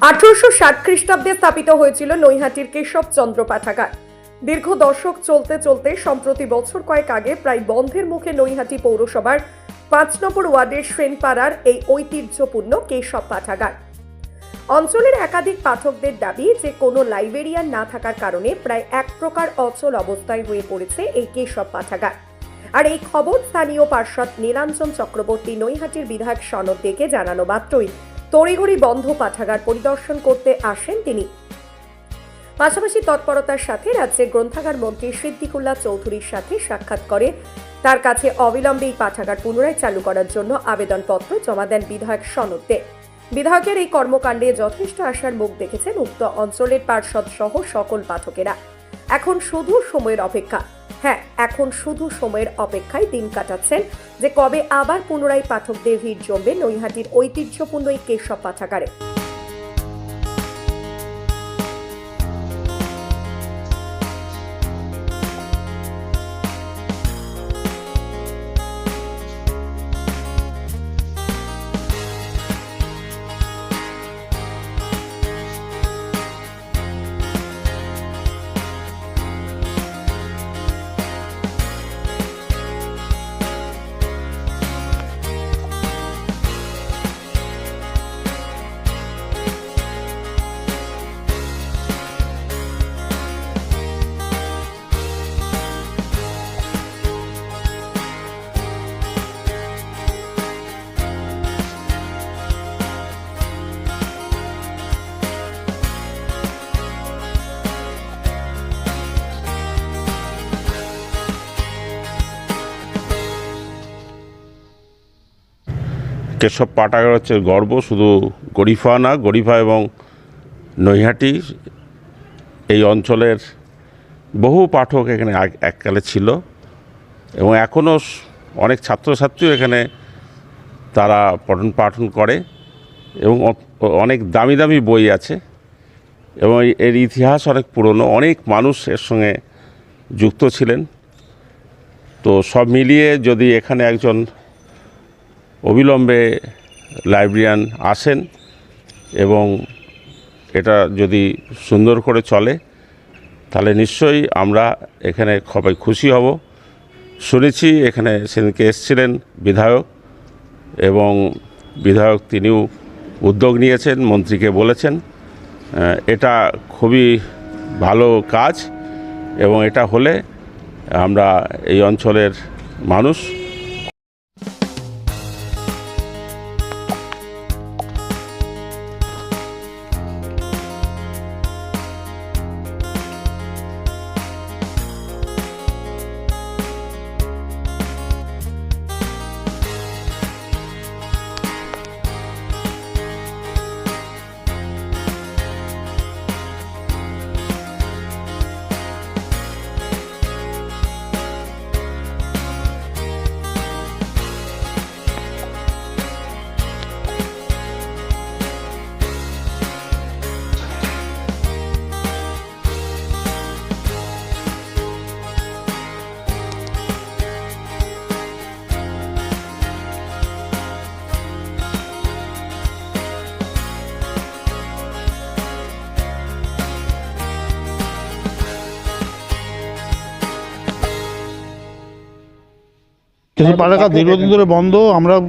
আঠারোশো ষাট খ্রিস্টাব্দে স্থাপিত হয়েছিল নৈহাটির কেশবচন্দ্র পাঠাগার। দীর্ঘ দশক চলতে চলতে, সম্প্রতি বছর কয়েক আগে প্রায় বন্ধের মুখে নৈহাটি পৌরসভার পাঁচ নম্বর ওয়ার্ডের সেনপাড়ার এই ঐতিহ্যপূর্ণ কেশব পাঠাগার। অঞ্চলের একাধিক পাঠকদের দাবি যে, কোনো লাইব্রেরিয়ান না থাকার কারণে প্রায় এক প্রকার অচল অবস্থায় হয়ে পড়েছে এই কেশব পাঠাগার। আর এই খবর স্থানীয় পার্ষদ নীলাঞ্জন চক্রবর্তী নৈহাটির বিধায়ক সনদ দেখে জানানো মাত্রই তড়িঘড়ি বন্ধ পাঠাগার পরিদর্শন করতে আসেন তিনি। পাশাপাশি তৎপরতার সাথে রাজ্যের গ্রন্থাগার মন্ত্রী সিদ্দিকুল্লাহ চৌধুরীর সাথে সাক্ষাৎ করে তার কাছে অবিলম্বে এই পাঠাগার পুনরায় চালু করার জন্য আবেদনপত্র জমা দেন বিধায়ক সনদ বিধায়কের এই কর্মকাণ্ডে যথেষ্ট আশার মুখ দেখেছেন উক্ত অঞ্চলের পার্ষদ সহ সকল পাঠকেরা। এখন শুধু সময়ের অপেক্ষা। হ্যাঁ এখন শুধু সময়ের অপেক্ষায় দিন কাটাচ্ছেন যে কবে আবার পুনরায় পাঠকদের ভিড় জমবে নৈহাটির ঐতিহ্যপূর্ণ এই কেশব পাঠাগারে। কেশব পাঠাগার হচ্ছে গর্ব, শুধু গরিফা না, গরিফা এবং নৈহাটি, এই অঞ্চলের বহু পাঠক এখানে এককালে ছিল এবং এখনও অনেক ছাত্রছাত্রীও এখানে তারা পঠন পাঠন করে এবং অনেক দামি দামি বই আছে এবং এর ইতিহাস অনেক পুরনো, অনেক মানুষ এর সঙ্গে যুক্ত ছিলেন। তো সব মিলিয়ে যদি এখানে একজন অবিলম্বে লাইব্রেরিয়ান আসেন এবং এটা যদি সুন্দর করে চলে, তাহলে নিশ্চয়ই আমরা এখানে সবাই খুশি হব। শুনেছি এখানে সেদিনকে এসছিলেন বিধায়ক এবং বিধায়ক তিনিও উদ্যোগ নিয়েছেন, মন্ত্রীকে বলেছেন। এটা খুবই ভালো কাজ এবং এটা হলে আমরা এই অঞ্চলের মানুষ কিছু পাঠকা দীর্ঘদিন ধরে বন্ধ আমরা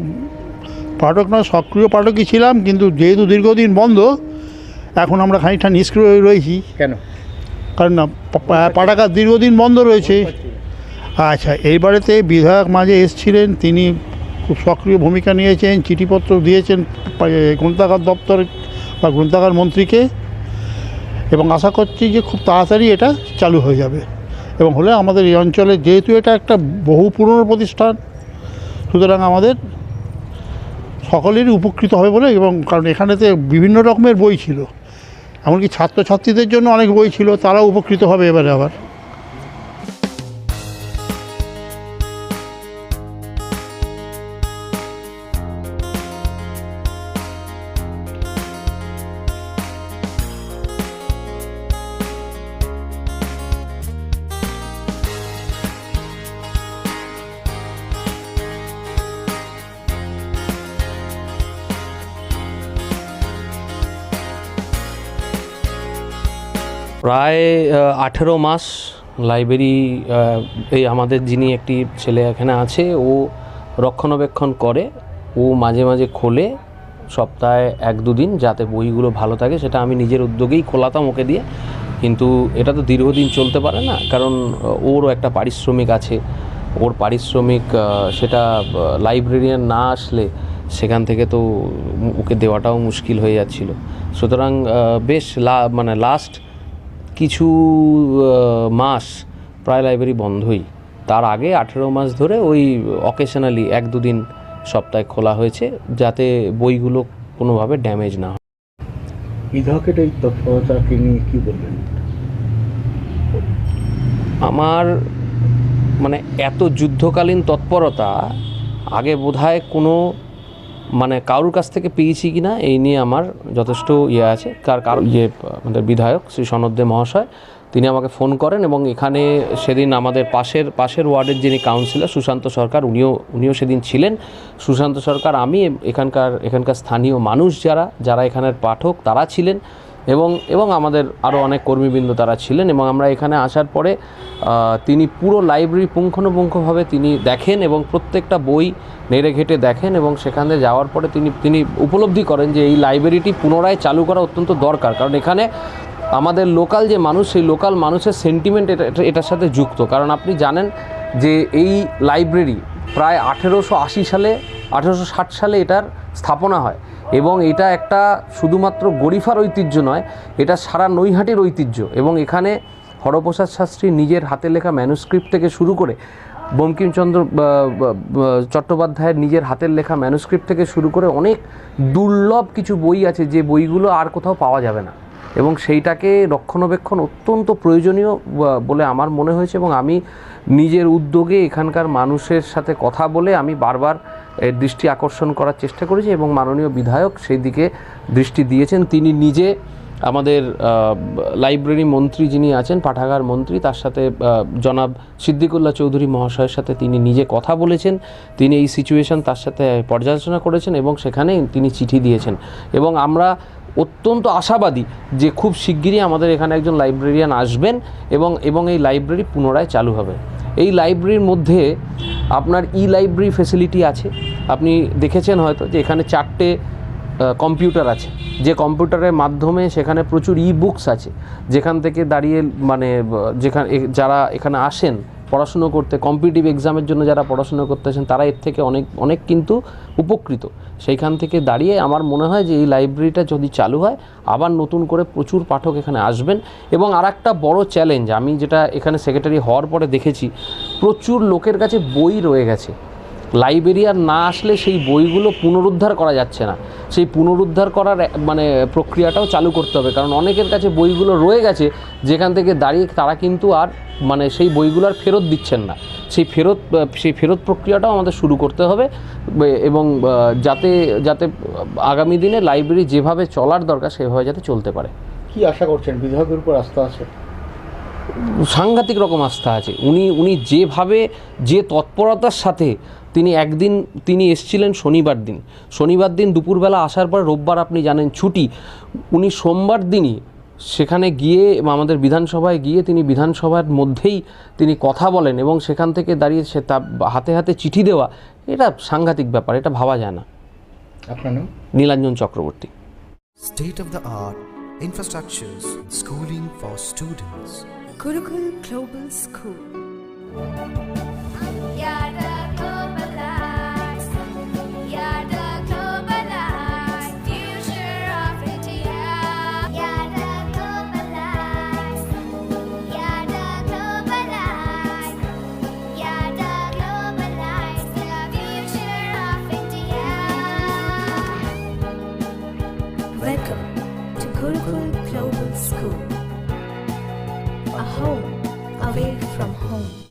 পাঠক নয় সক্রিয় পাঠকই ছিলাম কিন্তু যেহেতু দীর্ঘদিন বন্ধ এখন আমরা খানিকটা নিষ্ক্রিয় হয়ে রয়েছি। কেন? কারণ না পা- পাঠাগার দীর্ঘদিন বন্ধ রয়েছে। আচ্ছা এইবারেতে বিধায়ক মাঝে এসছিলেন তিনি খুব সক্রিয় ভূমিকা নিয়েছেন চিঠিপত্র দিয়েছেন গ্রন্থাগার দপ্তর বা গ্রন্থাগার মন্ত্রীকে। এবং আশা করছি যে খুব তাড়াতাড়ি এটা চালু হয়ে যাবে। এবং হলে আমাদের এই অঞ্চলে যেহেতু এটা একটা বহু পুরনো প্রতিষ্ঠান, সুতরাং আমাদের সকলেরই উপকৃত হবে বলে এবং কারণ এখানেতে বিভিন্ন রকমের বই ছিল। এমনকি ছাত্রছাত্রীদের জন্য অনেক বই ছিল, তারাও উপকৃত হবে এবারে আবার। প্রায় আঠেরো মাস লাইব্রেরি এই আমাদের যিনি একটি ছেলে এখানে আছে, ও রক্ষণাবেক্ষণ করে, ও মাঝে মাঝে খোলে, সপ্তাহে এক দুদিন যাতে বইগুলো ভালো থাকে, সেটা আমি নিজের উদ্যোগেই খোলাতাম ওকে দিয়ে। কিন্তু এটা তো দীর্ঘদিন চলতে পারে না, কারণ ওরও একটা পারিশ্রমিক আছে। ওর পারিশ্রমিক সেটা লাইব্রেরিয়ান না আসলে সেখান থেকে তো ওকে দেওয়াটাও মুশকিল হয়ে যাচ্ছিল। সুতরাং বেশ লা মানে লাস্ট কিছু মাস প্রায় লাইব্রেরি বন্ধই। তার আগে আঠেরো মাস ধরে ওই অকেশনালি এক দুদিন সপ্তাহে খোলা হয়েছে যাতে বইগুলো কোনোভাবে ড্যামেজ না হয়। বিধায়কের এই তৎপরতাকে নিয়ে কী বলবেন? আমার মানে এত যুদ্ধকালীন তৎপরতা আগে বোধহয় কোনো মানে কারুর কাছ থেকে পেয়েছি কি না এই নিয়ে আমার যথেষ্ট ইয়ে আছে। কার কারণ ইয়ে আমাদের বিধায়ক শ্রী সনদ্দে মহাশয়, তিনি আমাকে ফোন করেন এবং এখানে সেদিন আমাদের পাশের পাশের ওয়ার্ডের যিনি কাউন্সিলর সুশান্ত সরকার, উনিও উনিও সেদিন ছিলেন। সুশান্ত সরকার, আমি এখানকার এখানকার স্থানীয় মানুষ যারা যারা এখানের পাঠক, তারা ছিলেন। এবং এবং আমাদের আরও অনেক কর্মীবৃন্দ তারা ছিলেন এবং আমরা এখানে আসার পরে তিনি পুরো লাইব্রেরি পুঙ্খানুপুঙ্খভাবে তিনি দেখেন এবং প্রত্যেকটা বই নেড়ে ঘেটে দেখেন এবং সেখানে যাওয়ার পরে তিনি তিনি উপলব্ধি করেন যে এই লাইব্রেরিটি পুনরায় চালু করা অত্যন্ত দরকার। কারণ এখানে আমাদের লোকাল যে মানুষ, সেই লোকাল মানুষের সেন্টিমেন্ট এটা, এটা- এটার সাথে যুক্ত। কারণ আপনি জানেন যে এই লাইব্রেরি প্রায় আঠেরোশো আশি সালে, আঠেরোশো ষাট সালে এটার স্থাপনা হয়। এবং এটা একটা শুধুমাত্র গরিফার ঐতিহ্য নয়, এটা সারা নৈহাটির ঐতিহ্য। এবং এখানে হরপ্রসাদ শাস্ত্রী নিজের হাতে লেখা ম্যানুস্ক্রিপ্ট থেকে শুরু করে বঙ্কিমচন্দ্র চট্টোপাধ্যায়ের নিজের হাতের লেখা ম্যানুস্ক্রিপ্ট থেকে শুরু করে অনেক দুর্লভ কিছু বই আছে, যে বইগুলো আর কোথাও পাওয়া যাবে না। এবং সেইটাকে রক্ষণাবেক্ষণ অত্যন্ত প্রয়োজনীয় বলে আমার মনে হয়েছে। এবং আমি নিজের উদ্যোগে এখানকার মানুষের সাথে কথা বলে আমি বারবার এর দৃষ্টি আকর্ষণ করার চেষ্টা করেছি এবং মাননীয় বিধায়ক সেই দিকে দৃষ্টি দিয়েছেন। তিনি নিজে আমাদের লাইব্রেরি মন্ত্রী যিনি আছেন, পাঠাগার মন্ত্রী, তার সাথে জনাব সিদ্দিকুল্লাহ চৌধুরী মহাশয়ের সাথে তিনি নিজে কথা বলেছেন। তিনি এই সিচুয়েশন তার সাথে পর্যালোচনা করেছেন এবং সেখানে তিনি চিঠি দিয়েছেন। এবং আমরা অত্যন্ত আশাবাদী যে খুব শিগগিরই আমাদের এখানে একজন লাইব্রেরিয়ান আসবেন এবং এবং এই লাইব্রেরি পুনরায় চালু হবে। এই লাইব্রেরির মধ্যে আপনার ই লাইব্রেরি ফেসিলিটি আছে। আপনি দেখেছেন হয়তো যে এখানে চারটে কম্পিউটার আছে। যে কম্পিউটারের মাধ্যমে সেখানে প্রচুর ই বুকস আছে। যেখান থেকে দাঁড়িয়ে মানে যেখানে যারা এখানে আসেন পড়াশুনো করতে কম্পিটিভ এক্সামের জন্য যারা পড়াশুনো করতেছেন, তারা এর থেকে অনেক অনেক কিন্তু উপকৃত। সেইখান থেকে দাঁড়িয়ে আমার মনে হয় যে এই লাইব্রেরিটা যদি চালু হয়, আবার নতুন করে প্রচুর পাঠক এখানে আসবেন। এবং আর একটা বড়ো চ্যালেঞ্জ আমি যেটা এখানে সেক্রেটারি হওয়ার পরে দেখেছি, প্রচুর লোকের কাছে বই রয়ে গেছে। লাইব্রেরিয়ান না আসলে সেই বইগুলো পুনরুদ্ধার করা যাচ্ছে না। সেই পুনরুদ্ধার করার মানে প্রক্রিয়াটাও চালু করতে হবে। কারণ অনেকের কাছে বইগুলো রয়ে গেছে যেখান থেকে দাঁড়িয়ে তারা কিন্তু আর মানে সেই বইগুলো আর ফেরত দিচ্ছেন না। সেই ফেরত সেই ফেরত প্রক্রিয়াটাও আমাদের শুরু করতে হবে এবং যাতে যাতে আগামী দিনে লাইব্রেরি যেভাবে চলার দরকার সেভাবে যাতে চলতে পারে। কি আশা করছেন? বিধায়কের উপর আস্থা আছে? সাংঘাতিক রকম আস্থা আছে। উনি উনি যেভাবে যে তৎপরতার সাথে তিনি একদিন তিনি এসছিলেন শনিবার দিন। শনিবার দিন দুপুরবেলা আসার পর রোববার আপনি জানেন ছুটি। উনি সোমবার দিনই সেখানে গিয়ে আমাদের বিধানসভায় গিয়ে তিনি বিধানসভার মধ্যেই তিনি কথা বলেন এবং সেখান থেকে দাঁড়িয়ে সে তা হাতে হাতে চিঠি দেওয়া এটা সাংঘাতিক ব্যাপার এটা ভাবা যায় না। আপনার নাম? Nilanjan Chakraborty. State of the art infrastructures, schooling for students. Gurukul Global School.